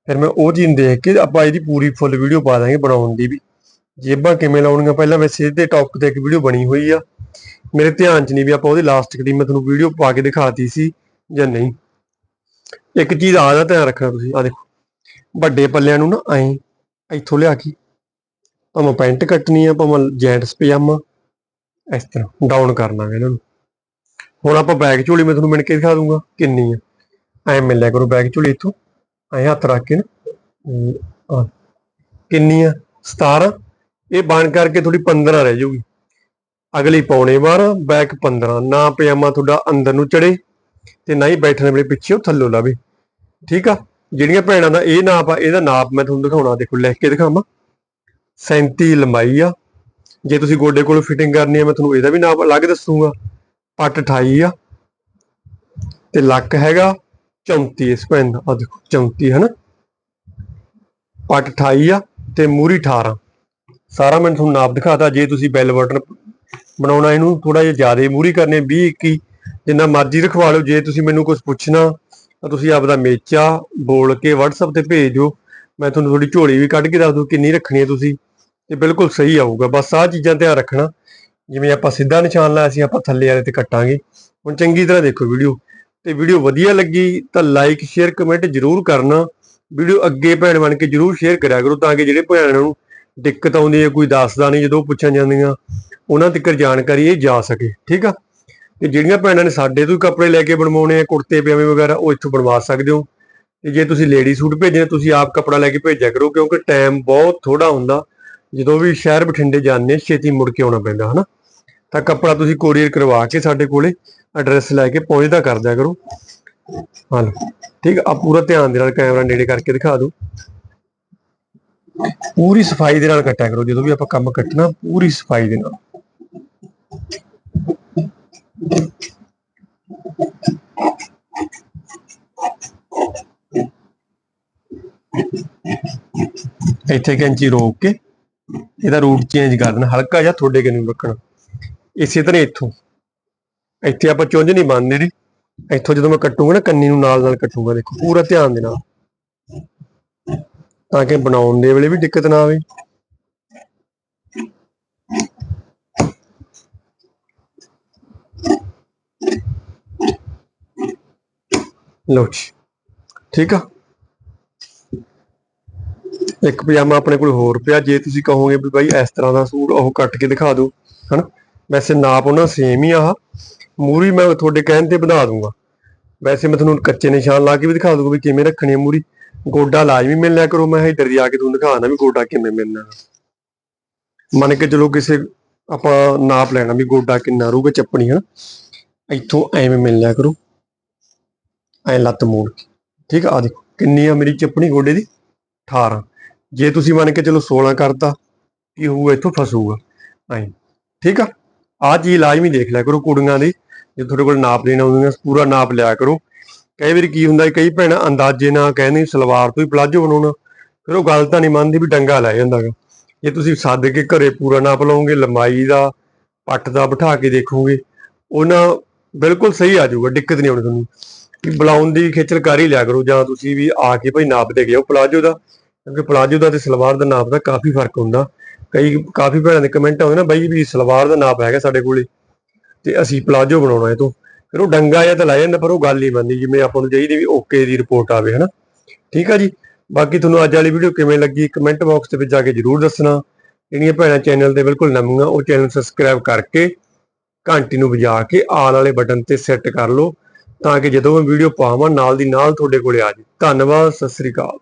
ਫਿਰ ਮੈਂ ਉਹ ਚੀਜ਼ ਦੇਖ ਕੇ ਆਪਾਂ ਇਹਦੀ ਪੂਰੀ ਫੁੱਲ ਵੀਡੀਓ ਪਾ ਦਾਂਗੇ ਬਣਾਉਣ ਦੀ ਵੀ। ਜੇਬਾਂ ਕਿਵੇਂ ਲਾਉਣੀਆਂ? ਪਹਿਲਾਂ ਵੈਸੇ ਇਹਦੇ ਟੌਪਿਕ ਤੇ ਇੱਕ ਵੀਡੀਓ ਬਣੀ ਹੋਈ ਆ। ਮੇਰੇ ਧਿਆਨ 'ਚ ਨਹੀਂ ਵੀ ਆਪਾਂ ਉਹਦੀ ਲਾਸਟਿਕ ਦੀ ਮੈਂ ਤੁਹਾਨੂੰ ਵੀਡੀਓ ਪਾ ਕੇ ਦਿਖਾਤੀ ਸੀ ਜਾਂ ਨਹੀਂ। ਇੱਕ ਚੀਜ਼ ਆ ਦਾ ਧਿਆਨ ਰੱਖਣਾ ਤੁਸੀਂ ਆ ਦੇਖੋ। ਵੱਡੇ ਪੱਲਿਆਂ ਨੂੰ ਨਾ ਐਂ ਇੱਥੋਂ ਲਿਆ ਕੇ ਭਾਵੇਂ ਪੈਂਟ ਕੱਟਣੀ ਆ, ਭਾਵੇਂ ਜੈਂਟਸ ਪਜਾਮਾ, ਇਸ ਤਰ੍ਹਾਂ ਡਾਊਨ ਕਰਨਾ ਹੈ ਇਹਨਾਂ ਨੂੰ। ਹੁਣ ਆਪਾਂ ਬੈਗ ਝੋਲੀ ਮੈਂ ਤੁਹਾਨੂੰ ਮਿਣ ਕੇ ਦਿਖਾ ਦੂੰਗਾ ਕਿੰਨੀ ਆ। ਐਂ ਮਿਲ ਲਿਆ ਕਰੋ ਬੈਗ ਝੋਲੀ ਇੱਥੋਂ, ਐਂ ਹੱਥ ਰੱਖ ਕੇ ਨਾ। ਕਿੰਨੀ ਆ? 17 ਇਹ ਬਣ ਕਰਕੇ ਤੁਹਾਡੀ 15 ਰਹਿ ਜਾਊਗੀ। ਅਗਲੀ ਪੌਣੇ 12 ਬੈਕ 15 ਨਾ ਪਜਾਮਾ ਤੁਹਾਡਾ ਅੰਦਰ ਨੂੰ ਚੜੇ ਤੇ ਨਾ ਹੀ ਬੈਠਣ ਵੇਲੇ ਪਿੱਛੇ ਉਹ ਥੱਲੋਂ ਲਾਵੇ। ਠੀਕ ਆ? ਜਿਹੜੀਆਂ ਭੈਣਾਂ ਦਾ ਇਹ ਨਾਪ ਆ, ਇਹਦਾ ਨਾਪ ਮੈਂ ਤੁਹਾਨੂੰ ਦਿਖਾਉਣਾ, ਦੇਖੋ ਲਿਖ ਕੇ ਦਿਖਾਵਾਂ। 37 ਲੰਬਾਈ ਆ। ਜੇ ਤੁਸੀਂ ਗੋਡੇ ਕੋਲ ਫਿਟਿੰਗ ਕਰਨੀ ਆ, ਮੈਂ ਤੁਹਾਨੂੰ ਇਹਦਾ ਵੀ ਨਾਪ ਅਲੱਗ ਦੱਸੂਗਾ। ਪੱਟ 28 ਆ। ਤੇ ਲੱਕ ਹੈਗਾ 34 ਇਸ ਪੈਨ ਦਾ। ਆ ਦੇਖੋ 34 ਹੈ ਨਾ ਪੱਟ 28 ਆ ਤੇ ਮੂਰੀ 18 ਸਾਰਾ ਮੈਂ ਤੁਹਾਨੂੰ ਨਾਪ ਦਿਖਾਤਾ। ਜੇ ਤੁਸੀਂ ਬੈਲ ਬਟਨ ਬਣਾਉਣਾ, ਇਹਨੂੰ ਥੋੜਾ ਜਿਹਾ ਜ਼ਿਆਦਾ ਮੂਰੀ ਕਰਨੇ 20 21 ਜਿੰਨਾ ਮਰਜ਼ੀ ਰਖਵਾ ਲਓ। ਜੇ ਤੁਸੀਂ ਮੈਨੂੰ ਕੁਝ ਪੁੱਛਣਾ ਤਾਂ ਤੁਸੀਂ ਆਪਦਾ ਮੇਚਾ ਬੋਲ ਕੇ WhatsApp ਤੇ ਭੇਜ ਦਿਓ। ਮੈਂ ਤੁਹਾਨੂੰ ਥੋੜੀ ਝੋਲੀ ਵੀ ਕੱਢ ਕੇ ਦੱਸ ਦੂੰ ਕਿੰਨੀ ਰੱਖਣੀ ਹੈ ਤੁਸੀਂ। ਤੇ ਬਿਲਕੁਲ ਸਹੀ ਆਊਗਾ। ਬਸ ਆਹ ਚੀਜ਼ਾਂ ਧਿਆਨ ਰੱਖਣਾ। ਜਿਵੇਂ ਆਪਾਂ ਸਿੱਧਾ ਨਿਸ਼ਾਨ ਲਾਇਆ ਸੀ, ਆਪਾਂ ਥੱਲੇ ਵਾਲੇ ਤੇ ਕੱਟਾਂਗੇ। ਹੁਣ ਚੰਗੀ ਤਰ੍ਹਾਂ ਦੇਖੋ ਵੀਡੀਓ। ਤੇ ਵੀਡੀਓ ਵਧੀਆ ਲੱਗੀ ਤਾਂ ਲਾਈਕ ਸ਼ੇਅਰ ਕਮੈਂਟ ਜਰੂਰ ਕਰਨਾ। ਵੀਡੀਓ ਅੱਗੇ ਭੈਣ ਬਣ ਕੇ ਜਰੂਰ ਸ਼ੇਅਰ ਕਰਿਆ ਕਰੋ ਤਾਂ ਕਿ ਜਿਹੜੇ ਭੈਣਾਂ ਨੂੰ ਦਿੱਕਤ ਆਉਂਦੀ ਹੈ, ਕੋਈ ਦੱਸਦਾ ਨਹੀਂ, ਜਦੋਂ ਪੁੱਛਣ ਜਾਂਦੀਆਂ, ਉਹਨਾਂ ਤੱਕ ਜਾਣਕਾਰੀ ਇਹ ਜਾ ਸਕੇ। ਠੀਕ ਆ? ਤੇ ਜਿਹੜੀਆਂ ਭੈਣਾਂ ਨੇ ਸਾਡੇ ਤੋਂ ਹੀ ਕੱਪੜੇ ਲੈ ਕੇ ਬਣਵਾਉਣੇ ਆ, ਕੁੜਤੇ, ਪਜਾਮੇ ਵਗੈਰਾ, ਉਹ ਇੱਥੋਂ ਬਣਵਾ ਸਕਦੇ ਹੋ। ਤੇ ਜੇ ਤੁਸੀਂ ਲੇਡੀ ਸੂਟ ਭੇਜਣੇ ਤੁਸੀਂ ਆਪ ਕੱਪੜਾ ਲੈ ਕੇ ਭੇਜਿਆ ਕਰੋ, ਕਿਉਂਕਿ ਟਾਈਮ ਬਹੁਤ ਥੋੜਾ ਹੁੰਦਾ। ਜਦੋਂ ਵੀ ਸ਼ਹਿਰ ਬਠਿੰਡੇ ਜਾਂਦੇ ਛੇਤੀ ਮੁੜ ਕੇ ਆਉਣਾ ਪੈਂਦਾ, ਹਨਾ? ਤਾਂ ਕੱਪੜਾ ਤੁਸੀਂ ਕੋਰੀਅਰ ਕਰਵਾ ਕੇ ਸਾਡੇ ਕੋਲੇ ਐਡਰੈਸ ਲੈ ਕੇ ਪਹੁੰਚਦਾ ਕਰ ਦਿਆ ਕਰੋ। ਹਾਂ, ਠੀਕ ਆ ਪੂਰਾ ਧਿਆਨ ਦੇ ਨਾਲ ਕੈਮਰਾ ਨੇੜੇ ਕਰਕੇ ਦਿਖਾ ਦਿਓ। ਪੂਰੀ ਸਫ਼ਾਈ ਦੇ ਨਾਲ ਕੱਟਿਆ ਕਰੋ, ਜਦੋਂ ਵੀ ਆਪਾਂ ਕੰਮ ਕੱਟਣਾ, ਪੂਰੀ ਸਫ਼ਾਈ ਦੇ ਨਾਲ। ਇੱਥੇ ਕੈਂਚੀ ਰੋਕ ਕੇ ਇਹਦਾ ਰੂਟ ਚੇਂਜ ਕਰ ਦੇਣਾ, ਹਲਕਾ ਜਿਹਾ ਤੁਹਾਡੇ ਕਿਨੂੰ ਰੱਖਣਾ। ਇਸੇ ਤਰ੍ਹਾਂ ਇੱਥੋਂ। ਇੱਥੇ ਆਪਾਂ ਚੁੰਝ ਨਹੀਂ ਬੰਨਦੇ ਰੀ ਇੱਥੋਂ ਜਦੋਂ ਮੈਂ ਕੱਟੂਗਾ ਨਾ, ਕੰਨੀ ਨੂੰ ਨਾਲ ਨਾਲ ਕੱਟੂਗਾ, ਦੇਖੋ, ਪੂਰਾ ਧਿਆਨ ਦੇ ਨਾਲ ਤਾਂ ਕਿ ਬਣਾਉਣ ਦੇ ਵੇਲੇ ਵੀ ਦਿੱਕਤ ਨਾ ਆਵੇ। ਲੋ ਜੀ। ਠੀਕ ਆ? ਇੱਕ ਪਜਾਮਾ ਆਪਣੇ ਕੋਲ ਹੋਰ ਪਿਆ, ਜੇ ਤੁਸੀਂ ਕਹੋਗੇ ਵੀ ਬਾਈ ਇਸ ਤਰ੍ਹਾਂ ਦਾ ਸੂਟ ਉਹ ਕੱਟ ਕੇ ਦਿਖਾ ਦਿਓ, ਹਨਾ? ਵੈਸੇ ਨਾਪ ਉਹਨਾਂ ਸੇਮ ਹੀ ਆਹ। ਮੂਰੀ ਮੈਂ ਤੁਹਾਡੇ ਕਹਿਣ ਤੇ ਵਧਾ ਦੂੰਗਾ। ਵੈਸੇ ਮੈਂ ਤੁਹਾਨੂੰ ਕੱਚੇ ਨਿਸ਼ਾਨ ਲਾ ਕੇ ਵੀ ਦਿਖਾ ਦੂੰਗਾ ਵੀ ਕਿਵੇਂ ਰੱਖਣੀ ਹੈ ਮੂਰੀ। ਗੋਡਾ ਲਾਜ਼ਮੀ ਮਿਲ ਲਿਆ ਕਰੋ, ਮੈਂ ਇੱਧਰ ਆ ਕੇ ਤੁਹਾਨੂੰ ਦਿਖਾਣਾ ਵੀ ਗੋਡਾ ਕਿਵੇਂ ਮਿਲਣਾ। ਮੰਨ ਕੇ ਚਲੋ ਕਿਸੇ ਆਪਾਂ ਨਾਪ ਲੈਣਾ ਵੀ ਗੋਡਾ ਕਿੰਨਾ ਰਹੂਗਾ ਚੱਪਣੀ, ਹਨਾ? ਇੱਥੋਂ ਐਵੇਂ ਮਿਲ ਲਿਆ ਕਰੋ। ਐ ਲੱਤ ਮੋੜ ਕੇ। ਠੀਕ ਆ ਦੇਖੋ, ਕਿੰਨੀ ਆ ਮੇਰੀ ਚੱਪਣੀ ਗੋਡੇ ਦੀ? 18 ਜੇ ਤੁਸੀਂ ਮੰਨ ਕੇ ਚਲੋ 16 ਕਰਤਾ, ਕੀ ਹੋਊਗਾ, ਇੱਥੋਂ ਫਸੂਗਾ ਐ ਠੀਕ ਆ? ਆ ਚੀਜ਼ ਲਾਜ਼ਮੀ ਦੇਖ ਲਿਆ ਕਰੋ ਕੁੜੀਆਂ ਦੀ। ਜੇ ਤੁਹਾਡੇ ਕੋਲ ਨਾਪ ਲੈਣਾ ਹੁੰਦੀਆਂ ਪੂਰਾ ਨਾਪ ਲਿਆ ਕਰੋ। ਕਈ ਵਾਰੀ ਕੀ ਹੁੰਦਾ, ਕਈ ਭੈਣਾਂ ਅੰਦਾਜ਼ੇ ਨਾਲ ਕਹਿੰਦੀ ਸਲਵਾਰ ਤੋਂ ਹੀ ਪਲਾਜੋ ਬਣਾਉਣਾ। ਫਿਰ ਉਹ ਗੱਲ ਤਾਂ ਨਹੀਂ ਮੰਨਦੀ ਵੀ ਡੰਗਾ ਲੈ ਜਾਂਦਾਗਾ ਜੇ ਤੁਸੀਂ ਸੱਦ ਕੇ ਘਰੇ ਪੂਰਾ ਨਾਪ ਲਓਗੇ ਲੰਬਾਈ ਦਾ, ਪੱਟ ਦਾ ਬਿਠਾ ਕੇ ਦੇਖੋਗੇ ਉਹਨਾਂ ਬਿਲਕੁਲ ਸਹੀ ਆ ਜਾਊਗਾ, ਦਿੱਕਤ ਨਹੀਂ ਆਉਣੀ ਤੁਹਾਨੂੰ। ਬਲਾਉਣ ਦੀ ਖੇਚਲ ਕਰ ਹੀ ਲਿਆ ਕਰੋ, ਜਾਂ ਤੁਸੀਂ ਵੀ ਆ ਕੇ ਭਾਈ ਨਾਪ ਦੇ ਗਿਓ ਪਲਾਜੋ ਦਾ। ਕਿਉਂਕਿ ਪਲਾਜੋ ਦਾ ਤੇ ਸਲਵਾਰ ਦਾ ਨਾਪ ਦਾ ਕਾਫੀ ਫ਼ਰਕ ਹੁੰਦਾ। ਕਈ ਕਾਫੀ ਭੈਣਾਂ ਦੇ ਕਮੈਂਟ ਆਉਂਦੇ ਨਾ ਬਾਈ ਵੀ ਸਲਵਾਰ ਦਾ ਨਾਪ ਹੈਗਾ ਸਾਡੇ ਕੋਲੇ, ਤੇ ਅਸੀਂ ਪਲਾਜੋ ਬਣਾਉਣਾ ਇਹ ਤੋਂ। ਫਿਰ ਉਹ ਡੰਗਾ ਜਾਂ ਤਾਂ ਲੈ ਜਾਂਦਾ, ਪਰ ਉਹ ਗੱਲ ਨਹੀਂ ਬਣਦੀ, ਜਿਵੇਂ ਆਪਾਂ ਨੂੰ ਚਾਹੀਦੀ ਵੀ ਓਕੇ ਦੀ ਰਿਪੋਰਟ ਆਵੇ, ਹਨਾ। ਠੀਕ ਆ ਜੀ? ਬਾਕੀ ਤੁਹਾਨੂੰ ਅੱਜ ਵਾਲੀ ਵੀਡੀਓ ਕਿਵੇਂ ਲੱਗੀ ਕਮੈਂਟ ਬਾਕਸ ਦੇ ਵਿੱਚ ਜਾ ਕੇ ਜਰੂਰ ਦੱਸਣਾ। ਜਿਹੜੀਆਂ ਭੈਣਾਂ ਚੈਨਲ ਤੇ ਬਿਲਕੁਲ ਨਵੀਆਂ, ਉਹ ਚੈਨਲ ਸਬਸਕ੍ਰਾਈਬ ਕਰਕੇ ਘੰਟੀ ਨੂੰ ਵਜਾ ਕੇ ਆਲ ਵਾਲੇ ਬਟਨ ਤੇ ਸੈੱਟ ਕਰ ਲਓ, ਤਾਂ ਕਿ ਜਦੋਂ ਮੈਂ ਵੀਡੀਓ ਪਾਵਾਂ, ਨਾਲ ਦੀ ਨਾਲ ਤੁਹਾਡੇ ਕੋਲੇ ਆ ਜਾਏ। ਧੰਨਵਾਦ, ਸਤਿ ਸ੍ਰੀ ਅਕਾਲ।